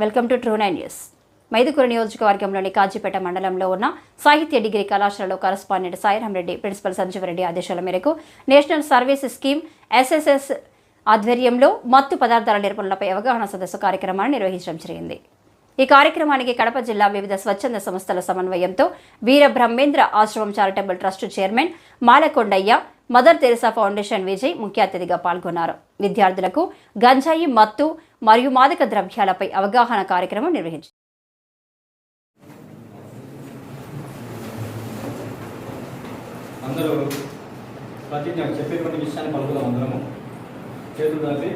Welcome to true nine news. Mydukuru నియోజకవర్గంలోని కాజీపేట మండలంలో ఉన్న సాహిత్య డిగ్రీ కళాశాలలో కరస్పాండెంట్ సాయిరాం రెడ్డి ప్రిన్సిపల్ సంజీవరెడ్డి ఆదేశాల మేరకు నేషనల్ సర్వీస్ స్కీమ్ ఎస్ఎస్ఎస్ ఆధ్వర్యంలో మత్తు పదార్థాల నిర్మూలనపై అవగాహన సదస్సు కార్యక్రమాన్ని నిర్వహించడం జరిగింది. ఈ కార్యక్రమానికి కడప జిల్లా వివిధ స్వచ్ఛంద సంస్థల సమన్వయంతో వీర బ్రహ్మేంద్ర ఆశ్రమం charitable trust chairman Malakondaiah mother Teresa foundation Vijay ముఖ్య అతిథిగా పాల్గొన్నారు విద్యార్థులకు గంజాయి మత్తు మరియు మాదక ద్రవ్యాలపై అవగాహన కార్యక్రమం నిర్వహించారు అందరూ ప్రతి నాకు చెప్పేటువంటి విషయాన్ని పలుకుదాం అందరము చేతులు దాపి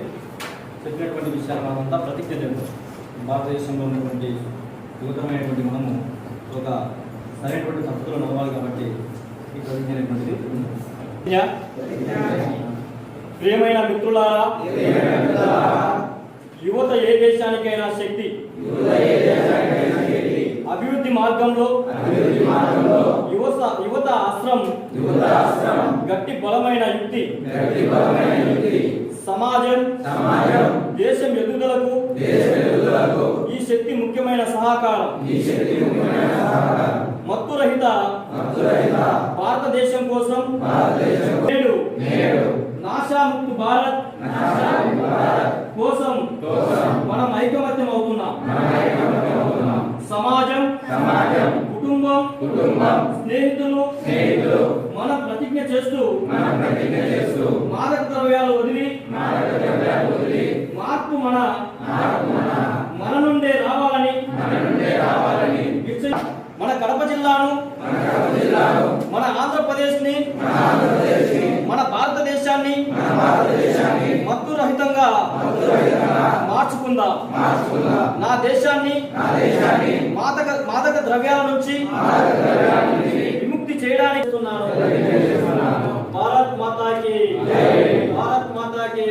చెప్పినటువంటి విషయాలు మనమంతా ప్రతిజ్ఞ చేద్దాం భారతదేశంలో ఉన్నటువంటి యువతమైనటువంటి మనము ఒక సరైనటువంటి పద్ధతిలో నడవాలి కాబట్టి ఈ ప్రతిజ్ఞ అనేటువంటిది ఉంది. ప్రియమైన మిత్రులారా యువత ఏ దేశానికైనా శక్తి అభివృద్ధి మార్గంలో యువత యువత అస్త్రం గట్టి బలమైన యుక్తి సమాజం దేశం ఎదుగుదలకు ఈ శక్తి ముఖ్యమైన సహకారం. మత్తు రహిత భారతదేశం కోసం నేడు నాశాముక్త భారత్ కోసం మనం ఐకమత్యం అవుతున్నాం సమాజం కుటుంబం స్నేహితులు మనం ప్రతిజ్ఞ చేస్తూ మాదక ద్రవ్యాలు వదిలి మన ఆంధ్రప్రదేశ్ని మన భారతదేశాన్ని మత్తు రహితంగా మార్చుకుందాం. నా దేశాన్ని మాదక మాదక ద్రవ్యాల నుంచి విముక్తి చేయడానికి భారత్ మాతాకి భారత్ మాతాకి